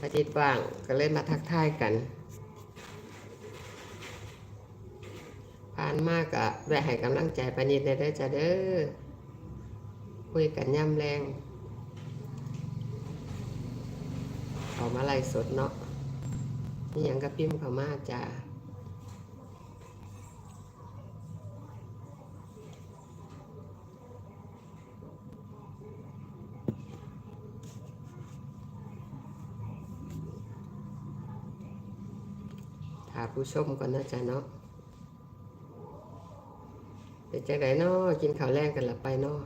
ประจิตว่างก็เลยมาทักทายกัน ผ่านมากอะแวะให้กำลังใจประนิดได้เด้จ้าเด้อคุยกันย่ำแรงเขามาไล่สดเนาะนี่ยังกระพิมพ์เขามาจ้าาผู้ชมก่อนนะจ๊ะเนาะเป็นจังไดเนาะกินข้าวแรงกันละไปเนาะ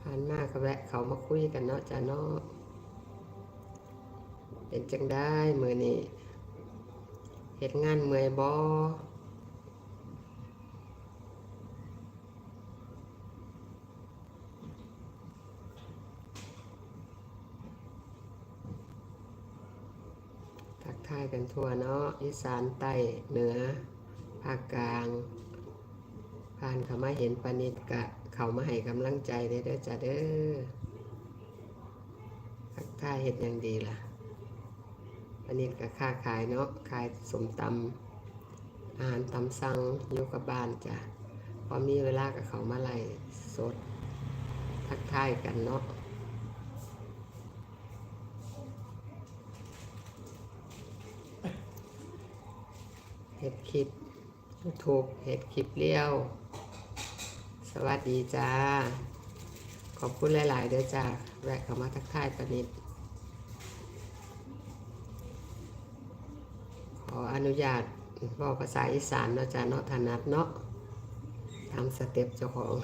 ผ่านมากก็แวะเขามาคุยกันเนาะจ้ะเนาะเป็นจังได้มือนี่เหตุงานเมื่อยบอายกันทั่วเนาะอีสานใต้เหนือ ภาคกลาง ผ่านเขามาเห็นปานิดกะ เขามาให้กำลังใจเด้อเด้อจ้าเด้อทักทายเห็ดอย่างดีล่ะปานิดกะค้าขายเนาะขายสมตำอาหารตำสั่งอยู่กับบ้านจ้ะพอมีเวลากับเขามาไล่สด ทักทายกันเนาะ เห็ดคลิปยูทูบเห็ดคลิปเลี้ยว สวัสดีจ้า ขอบคุณหลาย ๆ เด้อจ้า แวะเข้ามาทักทายประนิดขออนุญาตบอกภาษาอีสานเนาะจ้าเนาะถนัดเนาะตามสเต็ปเจ้าของ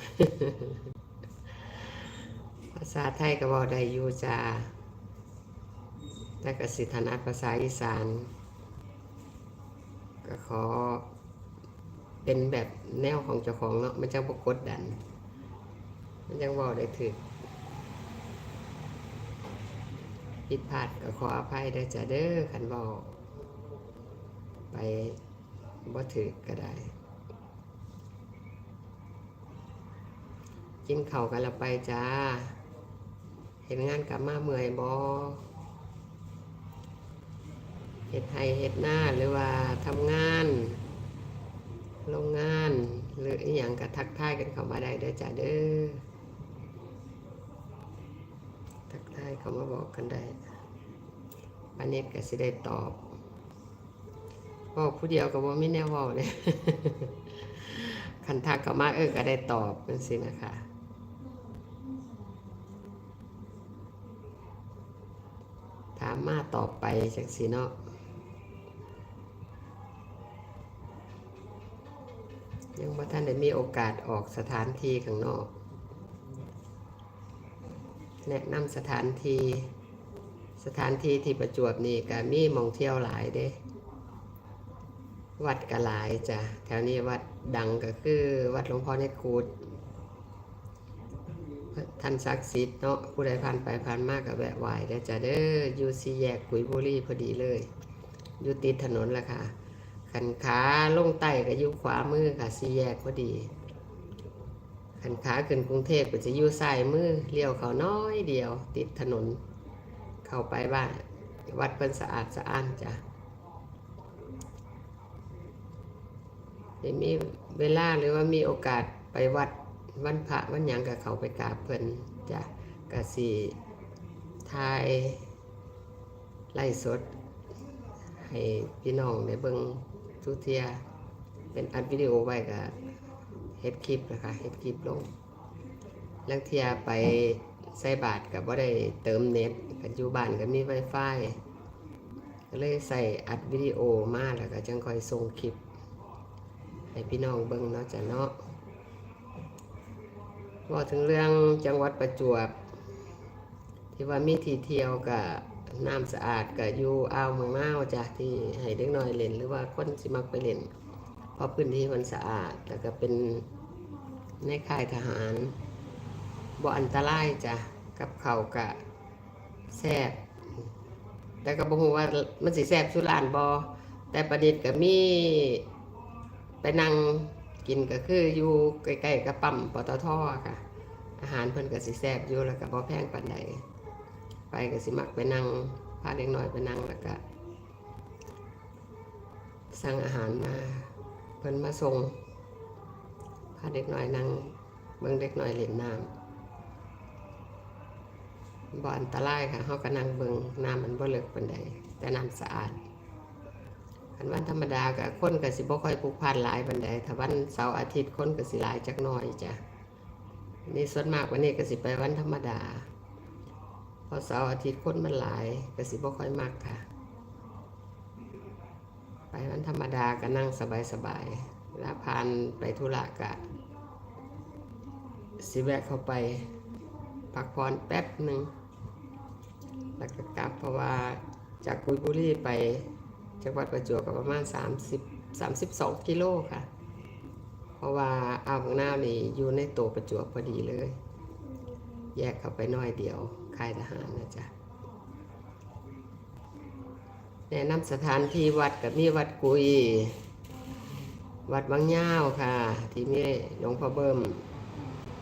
ภาษาไทยก็บอกได้อยู่จ้าแต่กสิถนัดภาษาอีสาน ก็ขอ เป็นแบบแนวของเจ้าของเนาะมันจะบกดดัน มันยังบอกได้ถึกผิดพลาดก็ขออภัยได้จ้ะเด้อขันบอกไปบ่ถึกก็ได้ กินเข้ากันละไปจ้า เห็นงานกลับมาเมื่อยบอ เห็ดไทยเห็ดหน้าหรือว่าทำงาน โรงงาน หรืออย่างก็ทักทายกันเข้ามาได้เด้อจ้าเด้อทักทายเข้ามาบอกกันได้ปานนี้ก็สิได้ตอบบอกผู้เดียวก็บ่มีแนวเว้าเลยคันทักเข้ามาเออก็ได้ตอบเป็นสินะคะถามมาตอบไปจังสีเนาะ ยังว่าท่านได้มีโอกาสออกสถานที่ข้างนอก แนะนำสถานที่สถานที่ที่ประจวบนี่ก็มีมองเที่ยวหลายเด้วัดก็หลายจ้ะแถวนี้วัดดังก็คือ วัดหลวงพ่อในคูดท่านศักดิ์สิทธิ์เนาะผู้ใดผ่านไปผ่านมากก็แวะไหวได้อจ้ะเด้ออยู่สี่แยกกุยบุรีพอดีเลย อยู่ติดถนนละค่ะ ขันขาลงใต้ก็อยู่ขวามือค่ะสี่แยกพอดีขันขาขึ้นกรุงเทพก็จะอยู่ซ้ายมือเลี้ยวเขาน้อยเดียว ติดถนน เข้าไปบ้านวัดเพิ่นสะอาดสะอ้านจ้ะมีเวลาหรือว่ามีโอกาสไปวัดวันพระวันหยังกับเขาไปกราบเพิ่นจ้ะกะสีทายไล่สด ให้พี่น้องได้เบิง ทุกเทียเป็นอัดวิดีโอไว้กับเฮ็ดคลิปนะคะเฮ็ดคลิปลงลังเทียไปใส่บาทกับว่าได้เติมเน็ตปัจจุบันก็มี Wi-Fi ก็เลยใส่อัดวิดีโอมาแล้วก็จังคอยส่งคลิป ให้พี่น้องเบิ่งเนาะจ้ะเนาะว่าถึงเรื่องจังหวัดประจวบ ที่ว่ามีที่เที่ยวกับ น้ำสะอาดกับอยู่อ่าวเมืองน่าวจ้ะที่ให้เด็กน้อยเล่นหรือว่าคนสิมักไปเล่นเพราะพื้นที่มันสะอาดแล้วก็เป็นในค่ายทหารบ่อันตรายจ้ะกับเขากะแซบแต่ก็บ่ฮู้ว่ามันสิแซบสุรานบ่แต่ประเด็นก็มีไปนั่งกินก็คืออยู่ใกล้ๆกับปั๊มปตทค่ะ อาหารเพิ่นก็สิแซบอยู่แล้วก็บ่แพงปานใด ไปก็สิมักไปนั่งพาเด็กน้อยไปนั่งแล้วก็สั่งอาหารมาเพิ่นมาส่งพาเด็กน้อยนั่งเบิ่งเด็กน้อยเล่นน้ำบ่อันตรายค่ะเฮาก็นั่งเบิ่งน้ำมันบ่เลึกปานใดแต่น้ำสะอาดอันวันธรรมดาก็คนก็สิบ่ค่อยพลุกพล่านหลายปานใดถ้าวันเสาร์อาทิตย์คนก็สิหลายจักหน่อยจ้ะนี่ส่วนมากวันนี้ก็สิไปวันธรรมดา อเสาร์อาทิตย์คนมันหลายก็สิบ่ค่อยมักค่ะ ไปวันธรรมดาก็นั่งสบายๆเวลาผ่านไปธุระกะ สิแวะเข้าไปพักผ่อนแป๊บหนึ่งแล้วก็กลับเพราะว่าจากกุยบุรีไปจังหวัดประจวบก็ประมาณ 30 32 กิโลค่ะ เพราะว่าอ่าวของน้าวนี่อยู่ในตัวประจวบพอดีเลย แยกเข้าไปน้อยเดียว ค่ายทหารนะจ๊ะแนะนำสถานที่วัดกับมีวัดกุย วัดบางย่าวค่ะ ที่มีหลวงพ่อเบิ่ม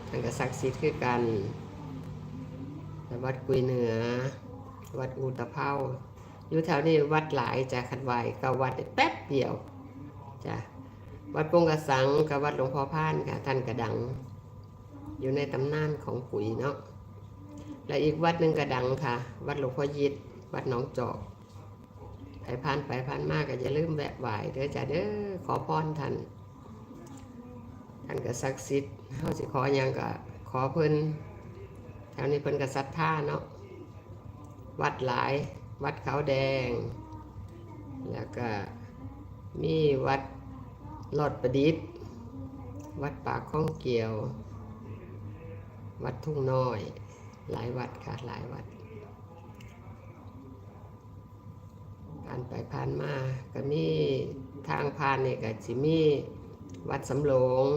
ท่านก็ศักดิ์สิทธิ์คือกันวัดกุยเหนือ วัดอุตเภาอยู่แถวนี้วัดหลายจ้ะคันไหวก็วัดแป๊บเดียวจ้ะวัดปงกระสังกับวัดหลวงพ่อพานค่ะ ท่านกระดัง อยู่ในตำนานของปุ๋ยเนาะ และอีกวัดหนึ่งกระดังค่ะ วัดหลวงพ่อยิดวัดหนองจอกไปผ่านไปผ่านมาก็อย่าลืมแวะไหวเด้อจ้ะเด้อขอพรท่านท่านก็ศักดิ์สิทธิ์เฮาสิขอหยังก็ขอเพิ่นแถวนี้เพิ่นก็ศรัทธาเนาะวัดหลาย วัดเขาแดง แล้วก็มีวัดหลอดประดิษฐ์ วัดปากข้องเกี่ยว วัดทุ่งน้อย หลายวัดค่ะหลายวัดผ่านไปผ่านมาก็มีทางผ่านเนี่ยก็สิมีวัดสำโรง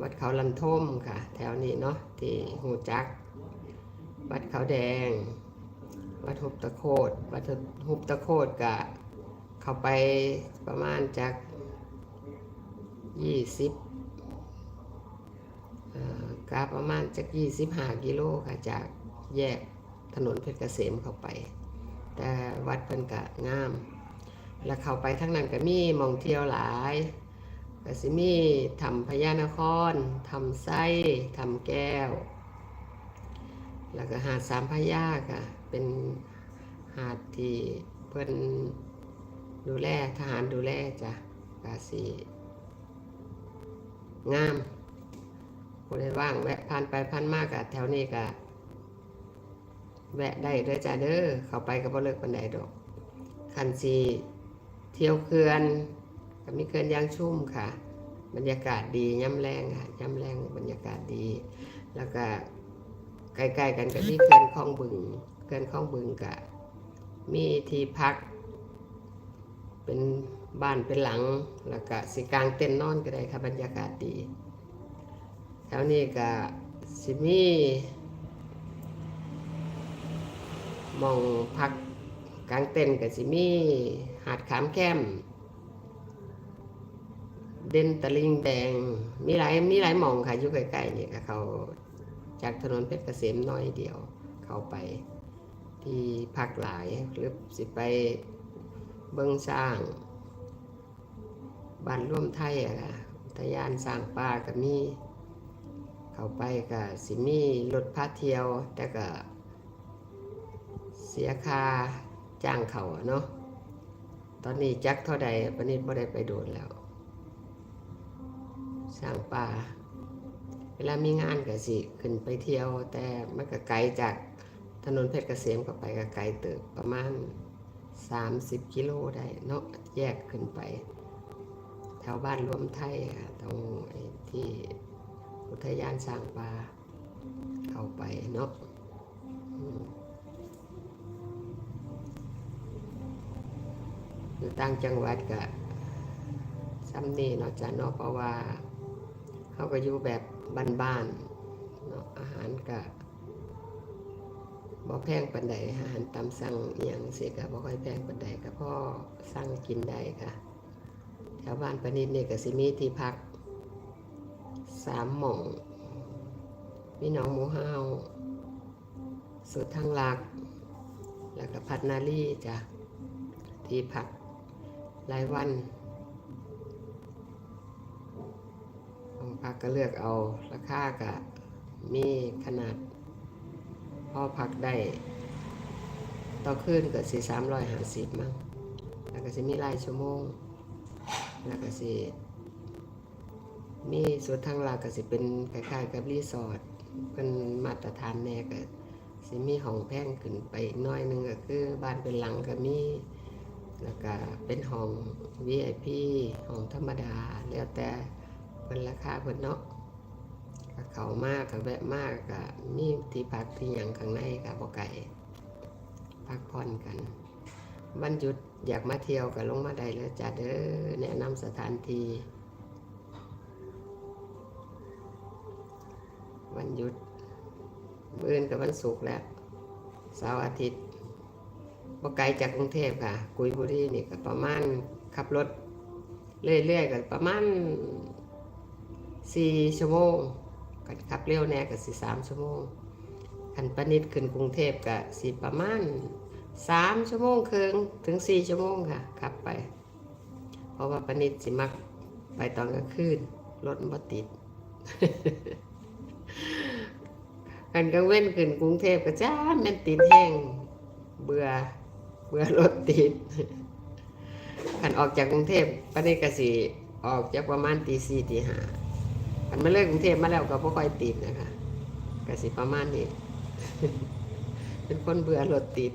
วัดเขาลันทมค่ะ แถวนี้เนาะที่หูจัก วัดเขาแดง วัดหุบตะโคดวัดหุบตะโคดก็เข้าไปประมาณจากยี่สิบ กาประมาณจากยี่สิบห้ากิโลค่ะจากแยกถนนเพชรเกษมเข้าไป แต่วัดเพิ่นกะงาม แล้วเข้าไปทั้งนั้นก็มีมองเที่ยวหลายก็สิมีทำพญานครทำไส้ทำแก้ว แล้วก็หาดสามพญาค่ะ เป็นหาดที่เพิ่นดูแลทหารดูแลจ้ะกาสีงาม ผู้ใดว่างแวะผ่านไปผ่านมากะแถวนี้กะแวะได้เด้อจ้าเด้อเข้าไปก็บ่เลิกปานใดดอกคันสีเที่ยวเขื่อนก็มีเขื่อนยางชุ่มค่ะ บรรยากาศดีย่ำแรงค่ะย่ำแรงบรรยากาศดี แล้วก็ใกล้ๆกันก็มีเขื่อนคลองบึงเขื่อนคลองบึงกะมีที่พัก เป็นบ้านเป็นหลัง แล้วก็สิกลางเต็นท์นอนก็ได้ค่ะบรรยากาศดี ถวนี้ก็สิมีมองพักกลางเต็นกับสิมีหาดขามแก้ม เด่นตะลิงแดง มีหลายมีหลายมองค่ะอยู่ใกล้ๆนี่ก็เขาจากถนนเพชรเกษมน้อยเดียว เข้าไป ที่พักหลายหรือสิไปเบิงสร้างบ้านร่วมไทยอะค่ะทยานสร้างป่าก็มี เข้าไปก็สิมีรถพาเที่ยว แต่ก็เสียค่าจ้างเขาเนาะตอนนี้จักเท่าใดปนิดบ่ได้ไปโดนแล้ว สร้างป่า เวลามีงานก็สิ ขึ้นไปเที่ยว แต่มันก็ไกลจากถนนเพชรเกษมก็ไปก็ไกลเติบประมาณ 30 กิโลได้เนาะแยกขึ้นไป แถวบ้านรวมไทยอะตรงที่ อุทยานสร้างป่าเข้าไปเนาะอยู่ต่างจังหวัดก็ซ้ำนี่เนาะจ้ะเนาะเพราะว่าเขาก็อยู่แบบบ้านๆเนาะอาหารก็บ่แพงปานใดอาหารตามสั่งอย่างสิก็บ่ค่อยแพงปานใดก็พ่อสั่งกินได้ค่ะแถวบ้านปนิดนี่ก็สิมีที่พัก สามหม่องมีหนองหมูเฮาสุดทางหลัก แล้วก็พัดนารีจ้ะที่พักรายวันของพักก็เลือกเอาราคาก็มีขนาดพอพักได้ต่อคืนก็สี่สามร้อยห้าสิบมั้งแล้วก็สิมีรายชั่วโมง แล้วก็สิ มีส่วนทางลักก็สิเป็นคล้ายๆกับรีสอร์ทเป็นมาตรฐานแน่ก็สิมีห้องแพงขึ้นไปน้อยหนึงก็คือบ้านเป็นหลังก็มีแล้วก็เป็นห้อง VIP ห้องธรรมดา แล้วแต่เป็นราคาเพิ่นเนาะก็เขามากก็แวะมากก็มีที่พักที่หยังข้างในก็บ่ไกลพักผ่อนกันวันหยุดอยากมาเที่ยวก็ลงมาได้เลยจ้าเด้อแนะนำสถานที่ วันหยุดมื้ออื่นกับวันศุกร์แล้วเสาร์อาทิตย์บ่ไกลจากกรุงเทพค่ะ กุยบุรีนี่ก็ประมาณขับรถ เรื่อยๆก็ประมาณสี่ชั่วโมงกันขับเร็วแน่ก็สี่สามชั่วโมงคันปนิดขึ้นกรุงเทพก็สิประมาณสามชั่วโมงครึ่งถึงสี่ชั่วโมงค่ะขับไป เพราะว่าปนิดสิมักไปตอนกลางคืนรถบ่ติด กันกลางเว้นขึ้นกรุงเทพก็จ้าแม่นติดแห้งเบื่อเบื่อรถติดขันออกจากกรุงเทพปนิดก็สิออกจากประมาณตีสี่ตีห้าขันมาเลิกกรุงเทพมาแล้วก็บ่ค่อยติดนะคะกสิประมาณนี้ เป็นคนเบื่อรถติด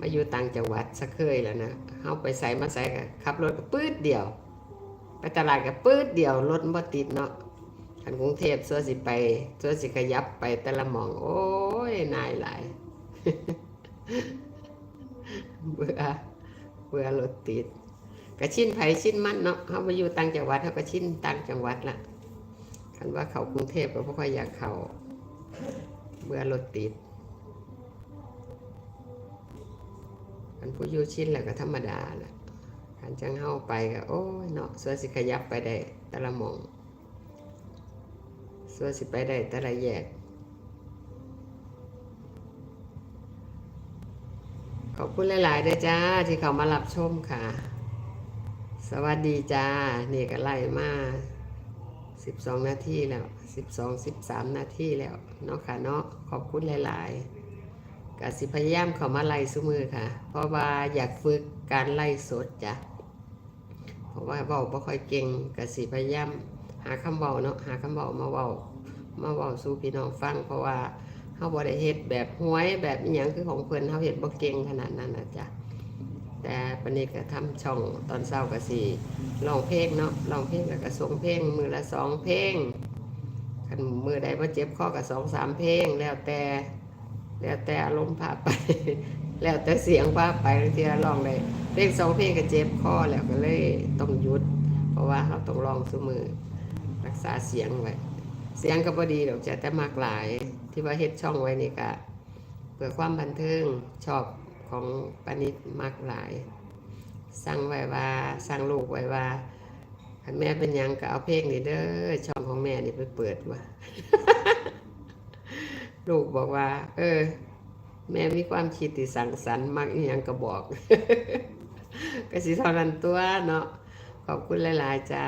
มาอยู่ต่างจังหวัดสักเคยแล้วนะเฮาไปใส่มาใส่ก็ขับรถก็ปื๊ดเดียว ไปตลาดก็ปื๊ดเดียวรถบ่ติดเนาะ คันกรุงเทพสัวสิไปสัวสิขยับไปแต่ละมอง โอ้ยนายหลายเบื่อเบื่อรถติดก็ชินไผชินมันเนาะเฮามาอยู่ต่างจังหวัดเฮาก็ชินต่างจังหวัดละคันว่าเขากรุงเทพก็บ่ค่อยอยากเขาเบื่อรถติดอันผู้อยู่ชินแหละก็ธรรมดาแหละขันจังเฮาไปก็โอ้ยเนาะเส่วนสิขยับไปได้แต่ละมอง ส่วนสิไปได้แต่ละแยก ขอบคุณหลายๆด้อจ้า ที่เขามารับชมค่ะ สวัสดีจ้า นี่ก็ไล่มา12นาทีแล้ว12 13นาทีแล้วเนาะค่ะเนาะขอบคุณหลาย ๆกสิพยายามเขามาไล่ซุมือค่ะ เพราะว่าอยากฝึกการไล่สดจ้ะเพราะว่าเว้าบ่ค่อยเก่งกสิพยายาม หาคำเว้าเนาะหาคำเว้ามาเว้ามาเว้าสู่พี่น้องฟังเพราะว่าเฮาบ่ได้เฮ็ดแบบหวยแบบอีหยังคือของเพิ่นเฮาเฮ็ดบ่เก่งขนาดนั้นนะจ้ะแต่ปนนี้ก็ทำช่องตอนเช้าก็สิร้องเพลงเนาะร้องเพลงแล้วก็ส่งเพลงมือละสองเพลงคันมือใดบ่เจ็บคอก็สองสามเพลง แล้วแต่แล้วแต่อารมณ์พาไป แล้วแต่เสียงพาไปบางทีเราลองได้เพลงสองเพลงก็เจ็บคอแล้วก็เลยต้องหยุด เพราะว่าเราต้องลองสมือ รักษาเสียงไว้ เสียงก็พอดีดอกจะแต่มากหลาย ที่ว่าเฮ็ดช่องไว้นี่ก็เพื่อความบันเทิงชอบของปานิดมากหลาย สั่งไว้ว่าสั่งลูกไว้ว่าคันแม่เป็นยังก็เอาเพลงนี่เด้อช่องของแม่นี่ไปเปิดว่าลูกบอกว่า เออ แม่มีความคิดที่สังสรรค์มักอีหยังก็บอกก็สิเท่านั้นตัวเนาะขอบคุณหลาย ๆ จ้า